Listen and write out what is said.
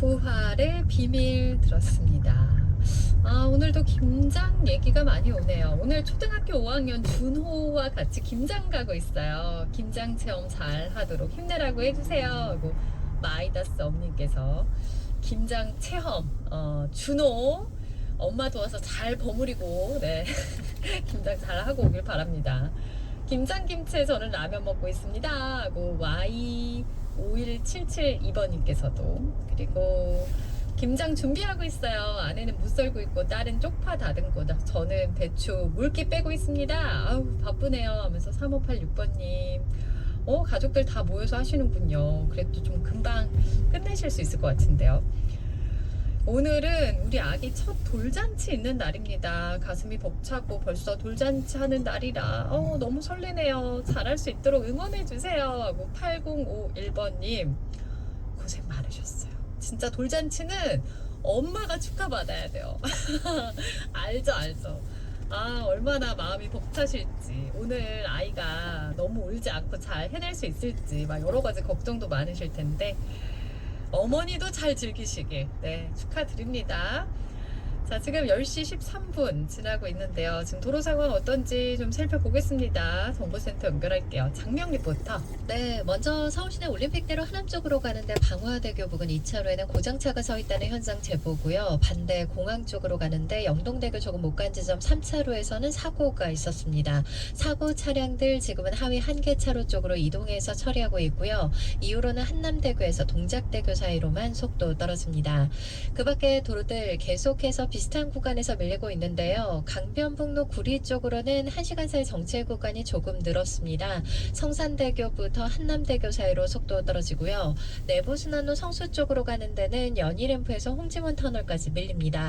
말의 비밀 들었습니다. 아, 오늘도 김장 얘기가 많이 오네요. 오늘 초등학교 5학년 준호와 같이 김장 가고 있어요. 김장 체험 잘 하도록 힘내라고 해주세요. 하고 마이다스 엄님께서 김장 체험, 어, 준호, 엄마 도와서 잘 버무리고, 네. 김장 잘 하고 오길 바랍니다. 김장 김치에 저는 라면 먹고 있습니다. 하고 Y5177 2번님께서도 그리고 김장 준비하고 있어요. 아내는 무 썰고 있고 딸은 쪽파 다듬고 나- 저는 배추 물기 빼고 있습니다. 아우 바쁘네요. 하면서 3586번님 어 가족들 다 모여서 하시는군요. 그래도 좀 금방 끝내실 수 있을 것 같은데요. 오늘은 우리 아기 첫 돌잔치 있는 날입니다. 가슴이 벅차고 벌써 돌잔치 하는 날이라 어, 너무 설레네요. 잘할 수 있도록 응원해 주세요. 하고 8051번님 고생 많으셨어요. 진짜 돌잔치는 엄마가 축하받아야 돼요. 알죠, 알죠. 아, 얼마나 마음이 벅차실지. 오늘 아이가 너무 울지 않고 잘 해낼 수 있을지, 막 여러 가지 걱정도 많으실 텐데, 어머니도 잘 즐기시길, 네, 축하드립니다. 자, 지금 10시 13분 지나고 있는데요. 지금 도로 상황 어떤지 좀 살펴보겠습니다. 정보센터 연결할게요. 장명 리포터. 네, 먼저 서울시내 올림픽대로 하남 쪽으로 가는데 방화대교 부근 2차로에는 고장차가 서 있다는 현장 제보고요. 반대 공항 쪽으로 가는데 영동대교 조금 못 간 지점 3차로에서는 사고가 있었습니다. 사고 차량들 지금은 하위 한계차로 쪽으로 이동해서 처리하고 있고요. 이후로는 한남대교에서 동작대교 사이로만 속도 떨어집니다. 그 밖에 도로들 계속해서 비슷한 구간에서 밀리고 있는데요. 강변북로 구리 쪽으로는 1시간 사이 정체 구간이 조금 늘었습니다. 성산대교부터 한남대교 사이로 속도 떨어지고요. 내부순환로 성수 쪽으로 가는 데는 연희램프에서 홍지문 터널까지 밀립니다.